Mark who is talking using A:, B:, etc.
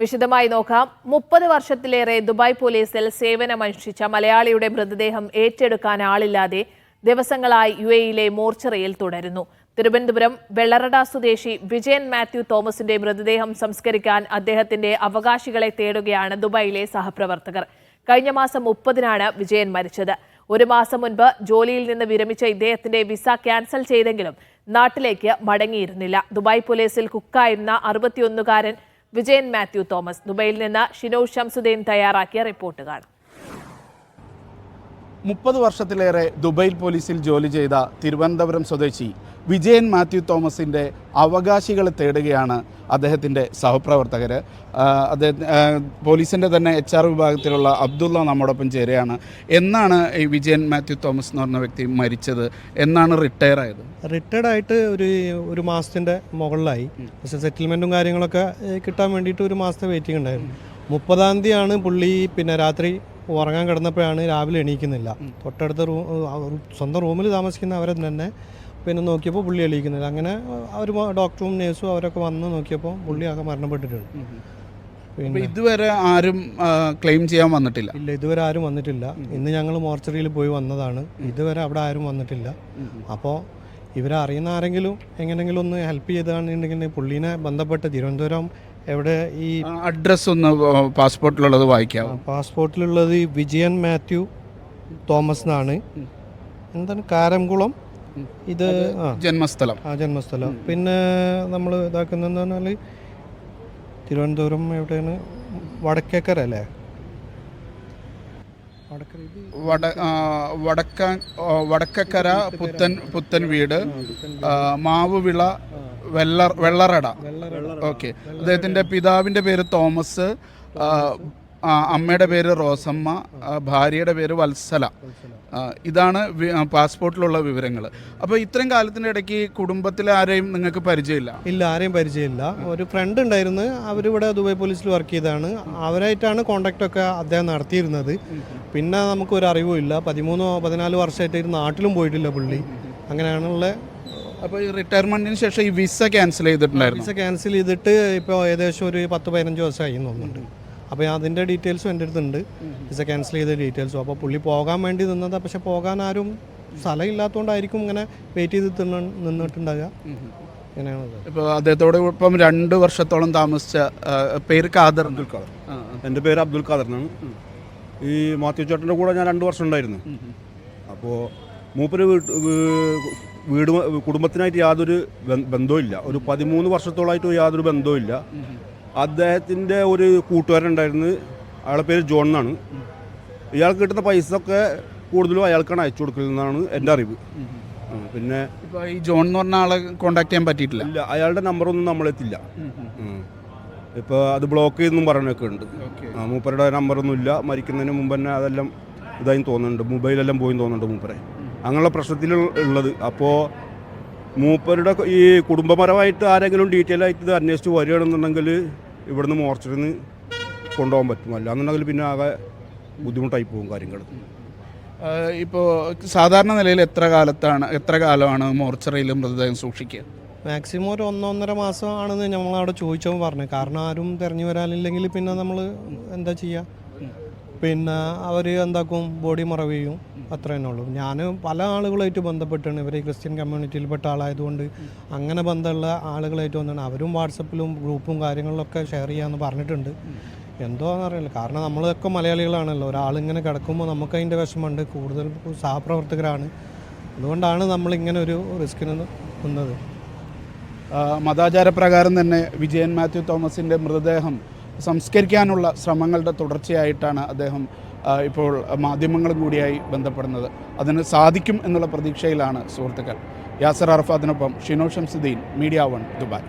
A: വിശദമായി നോക്കാം. മുപ്പത് വർഷത്തിലേറെ ദുബായ് പോലീസിൽ സേവനമനുഷ്ഠിച്ച മലയാളിയുടെ മൃതദേഹം ഏറ്റെടുക്കാൻ ആളില്ലാതെ ദിവസങ്ങളായി യു എയിലെ മോർച്ചറിയിൽ തുടരുന്നു. തിരുവനന്തപുരം വെള്ളറട സ്വദേശി വിജയൻ മാത്യു തോമസിന്റെ മൃതദേഹം സംസ്കരിക്കാൻ അദ്ദേഹത്തിന്റെ അവകാശികളെ തേടുകയാണ് ദുബായിലെ സഹപ്രവർത്തകർ. കഴിഞ്ഞ മാസം മുപ്പതിനാണ് വിജയൻ മരിച്ചത്. ഒരു മാസം മുൻപ് ജോലിയിൽ നിന്ന് വിരമിച്ച ഇദ്ദേഹത്തിന്റെ വിസ ക്യാൻസൽ ചെയ്തെങ്കിലും നാട്ടിലേക്ക് മടങ്ങിയിരുന്നില്ല. ദുബായ് പോലീസിൽ കുക്കായിരുന്ന അറുപത്തിയൊന്നുകാരൻ വിജയൻ മാത്യു തോമസ്. ദുബൈയിൽ നിന്ന് ഷിനോ ഷംസുദ്ദീൻ തയ്യാറാക്കിയ റിപ്പോർട്ട് കാണാം.
B: മുപ്പത് വർഷത്തിലേറെ ദുബൈയിൽ പോലീസിൽ ജോലി ചെയ്ത തിരുവനന്തപുരം സ്വദേശി വിജയൻ മാത്യു തോമസിന്റെ അവകാശികളെ തേടുകയാണ് അദ്ദേഹത്തിന്റെ സഹപ്രവർത്തകർ. അദ്ദേഹം പോലീസിന്റെ തന്നെ എച്ച് ആർ വിഭാഗത്തിലുള്ള അബ്ദുള്ള നമ്മോടൊപ്പം ചേരുകയാണ്. എന്നാണ് ഈ വിജയൻ മാത്യു തോമസ് എന്ന് പറഞ്ഞ വ്യക്തി മരിച്ചത്? എന്നാണ് റിട്ടയർ ആയത്?
C: റിട്ടയർഡ് ആയിട്ട് ഒരു ഒരു മാസത്തിന്റെ മുകളിലായി. പക്ഷേ സെറ്റിൽമെന്റും കാര്യങ്ങളൊക്കെ കിട്ടാൻ വേണ്ടിയിട്ട് ഒരു മാസത്തെ വെയിറ്റിംഗ് ഉണ്ടായിരുന്നു. മുപ്പതാം തീയതിയാണ് പുള്ളി പിന്നെ രാത്രി ഉറങ്ങാൻ കിടന്നപ്പോഴാണ് രാവിലെ എണീക്കുന്നില്ല. തൊട്ടടുത്ത റൂം സ്വന്തം റൂമിൽ താമസിക്കുന്ന അവരെ തന്നെ പിന്നെ നോക്കിയപ്പോൾ പുള്ളി എളിയിക്കുന്നില്ല അങ്ങനെ അവർ ഡോക്ടറും നേഴ്സും അവരൊക്കെ വന്ന് നോക്കിയപ്പോൾ പുള്ളി ആകെ മരണപ്പെട്ടിട്ടുണ്ട്. പിന്നെ
B: ഇതുവരെ ആരും ക്ലെയിം ചെയ്യാൻ വന്നിട്ടില്ല?
C: ഇല്ല ഇതുവരെ ആരും വന്നിട്ടില്ല. ഇന്ന് ഞങ്ങൾ മോർച്ചറിയിൽ പോയി വന്നതാണ്. ഇതുവരെ അവിടെ ആരും വന്നിട്ടില്ല. അപ്പോൾ ഇവരെ അറിയുന്ന ആരെങ്കിലും എങ്ങനെങ്കിലും ഒന്ന് ഹെൽപ്പ് ചെയ്താണെന്നുണ്ടെങ്കിൽ പുള്ളീനെ ബന്ധപ്പെട്ട് തിരുവനന്തപുരം എവിടെ ഈ
B: അഡ്രസ്സ് ഒന്ന് പാസ്പോർട്ടിലുള്ളത് വായിക്കാം.
C: പാസ്പോർട്ടിലുള്ളത് വിജയൻ മാത്യു തോമസ് എന്നാണ്. എന്താണ്? കാരംകുളം ഇത്
B: ജന്മസ്ഥലം.
C: ആ ജന്മസ്ഥലം. പിന്നെ നമ്മൾ ഇതാക്കുന്നതെന്ന് പറഞ്ഞാൽ തിരുവനന്തപുരം എവിടെയാണ്? വടക്കേക്കര അല്ലേ?
B: വടക്ക വടക്കക്കര പുത്തൻ പുത്തൻ വീട്. മാവുവിള വെള്ള വെള്ളറട. ഓക്കെ. അദ്ദേഹത്തിന്റെ പിതാവിന്റെ പേര് തോമസ്. അമ്മയുടെ പേര് റോസമ്മ ഭാര്യയുടെ പേര് വത്സല. ഇതാണ് പാസ്പോർട്ടിലുള്ള വിവരങ്ങൾ അപ്പോൾ ഇത്രയും കാലത്തിന്റെ ഇടയ്ക്ക് കുടുംബത്തിൽ ആരെയും നിങ്ങൾക്ക് പരിചയമില്ല?
C: ഇല്ല ആരെയും പരിചയമില്ല. ഒരു ഫ്രണ്ട് ഉണ്ടായിരുന്നു. അവരിവിടെ ദുബായ് പോലീസിൽ വർക്ക് ചെയ്താണ് അവരായിട്ടാണ് കോണ്ടാക്റ്റ് ഒക്കെ അദ്ദേഹം നടത്തിയിരുന്നത്. പിന്നെ നമുക്ക് ഒരു അറിവും ഇല്ല. പതിമൂന്നോ പതിനാല് വർഷമായിട്ട് നാട്ടിലും പോയിട്ടില്ല പുള്ളി. അങ്ങനെയാണുള്ള
B: അപ്പോൾ ഈ റിട്ടയർമെന്റിന് ശേഷം ഈ വിസ ക്യാൻസൽ ചെയ്തിട്ടുണ്ടായിരുന്നു.
C: വിസ ക്യാൻസൽ ചെയ്തിട്ട് ഇപ്പോൾ ഏകദേശം ഒരു പത്ത് പതിനഞ്ച് വർഷമായി തോന്നുന്നുണ്ട്. അപ്പോൾ അതിന്റെ ഡീറ്റെയിൽസും എന്റെ അടുത്തുണ്ട് വിസ ക്യാൻസൽ ചെയ്ത ഡീറ്റെയിൽസും അപ്പോൾ പുള്ളി പോകാൻ വേണ്ടി നിന്നത് പക്ഷേ പോകാൻ ആരും സ്ഥലം ഇല്ലാത്തതുകൊണ്ടായിരിക്കും ഇങ്ങനെ വെയിറ്റ് ചെയ്ത് തിന്ന നിന്നിട്ടുണ്ടാകുക
B: ഇപ്പോൾ അദ്ദേഹത്തോട് ഇപ്പം രണ്ട് വർഷത്തോളം താമസിച്ച പേര് ഖാദർ.
D: അബ്ദുൽ ഖാദർ. എന്റെ പേര് അബ്ദുൽ ഖാദർ എന്നാണ്. ഈ മാത്യു ചേട്ടന്റെ കൂടെ ഞാൻ രണ്ട് വർഷം ഉണ്ടായിരുന്നു അപ്പോൾ മൂപ്പര് വീട്ട് വീട് കുടുംബത്തിനായിട്ട് യാതൊരു ബന്ധവും ഇല്ല ഒരു പതിമൂന്ന് വർഷത്തോളമായിട്ട് യാതൊരു ബന്ധവുമില്ല. അദ്ദേഹത്തിന്റെ ഒരു കൂട്ടുകാരുണ്ടായിരുന്നു. അയാളെ പേര് ജോൺ എന്നാണ്. ഇയാൾ കിട്ടുന്ന പൈസ ഒക്കെ കൂടുതലും അയാൾക്കാണ് അയച്ചു കൊടുക്കുന്നതാണ് എന്റെ അറിവ്. പിന്നെ
B: ഇപ്പോൾ ഈ ജോൺ എന്ന് പറഞ്ഞ ആളെ കോൺടാക്ട് ചെയ്യാൻ പറ്റിയിട്ടില്ല.
D: ഇല്ല അയാളുടെ നമ്പറൊന്നും നമ്മളെത്തില്ല ഇപ്പോൾ അത് ബ്ലോക്ക് ചെയ്തെന്നും പറഞ്ഞൊക്കെ ഉണ്ട്. ആ മൂപ്പരുടെ നമ്പറൊന്നും ഇല്ല. മരിക്കുന്നതിന് മുമ്പ് തന്നെ അതെല്ലാം ഇതായി തോന്നുന്നുണ്ട്. മൊബൈലെല്ലാം പോയി തോന്നുന്നുണ്ട് മൂപ്പരെ. അങ്ങനെയുള്ള പ്രശ്നത്തിൽ ഉള്ളത്. അപ്പോൾ മൂപ്പരുടെ ഈ കുടുംബപരമായിട്ട് ആരെങ്കിലും ഡീറ്റെയിൽ ആയിട്ട് ഇത് അന്വേഷിച്ച് വരികയാണെന്നുണ്ടെങ്കിൽ ഇവിടുന്ന് മോർച്ചറിൽ നിന്ന് കൊണ്ടുപോകാൻ പറ്റും. അല്ലാന്നുണ്ടെങ്കിൽ പിന്നെ ആകെ ബുദ്ധിമുട്ടായി പോകും കാര്യങ്ങൾ
B: ഇപ്പോൾ സാധാരണ നിലയിൽ എത്ര കാലത്താണ് എത്ര കാലമാണ് മോർച്ചറിയിൽ മൃതദേഹം സൂക്ഷിക്കുക?
C: മാക്സിമം ഒരു ഒന്നൊന്നര മാസം ആണെന്ന് നമ്മളവിടെ ചോദിച്ചപ്പോൾ പറഞ്ഞു. കാരണം ആരും തിരഞ്ഞു വരാനില്ലെങ്കിൽ പിന്നെ നമ്മൾ എന്താ ചെയ്യുക പിന്നെ അവർ എന്താക്കും ബോഡി മറവ് ചെയ്യും. അത്ര തന്നെ ഉള്ളൂ. ഞാൻ പല ആളുകളായിട്ട് ബന്ധപ്പെട്ടാണ്. ഇവർ ക്രിസ്ത്യൻ കമ്മ്യൂണിറ്റിയിൽപ്പെട്ട ആളായതുകൊണ്ട് അങ്ങനെ ബന്ധമുള്ള ആളുകളായിട്ട് വന്നാണ്. അവരും വാട്സപ്പിലും ഗ്രൂപ്പും കാര്യങ്ങളിലൊക്കെ ഷെയർ ചെയ്യാമെന്ന് പറഞ്ഞിട്ടുണ്ട്. എന്തോ അറിയില്ല. കാരണം നമ്മളൊക്കെ മലയാളികളാണല്ലോ. ഒരാളിങ്ങനെ കിടക്കുമ്പോൾ നമുക്ക് അതിന്റെ വിഷമമുണ്ട്. കൂടുതൽ സഹപ്രവർത്തകരാണ്. അതുകൊണ്ടാണ് നമ്മളിങ്ങനെ ഒരു റിസ്കിന് നിന്നത്.
B: മതാചാരപ്രകാരം തന്നെ വിജയൻ മാത്യു തോമസിന്റെ മൃതദേഹം സംസ്കരിക്കാനുള്ള ശ്രമങ്ങളുടെ തുടർച്ചയായിട്ടാണ് അദ്ദേഹം ഇപ്പോൾ മാധ്യമങ്ങളും കൂടിയായി ബന്ധപ്പെടുന്നത്. അതിന് സാധിക്കും എന്നുള്ള പ്രതീക്ഷയിലാണ് സുഹൃത്തുക്കൾ. യാസർ അറഫാദിനൊപ്പം Shino Shamsuddin media one Dubai.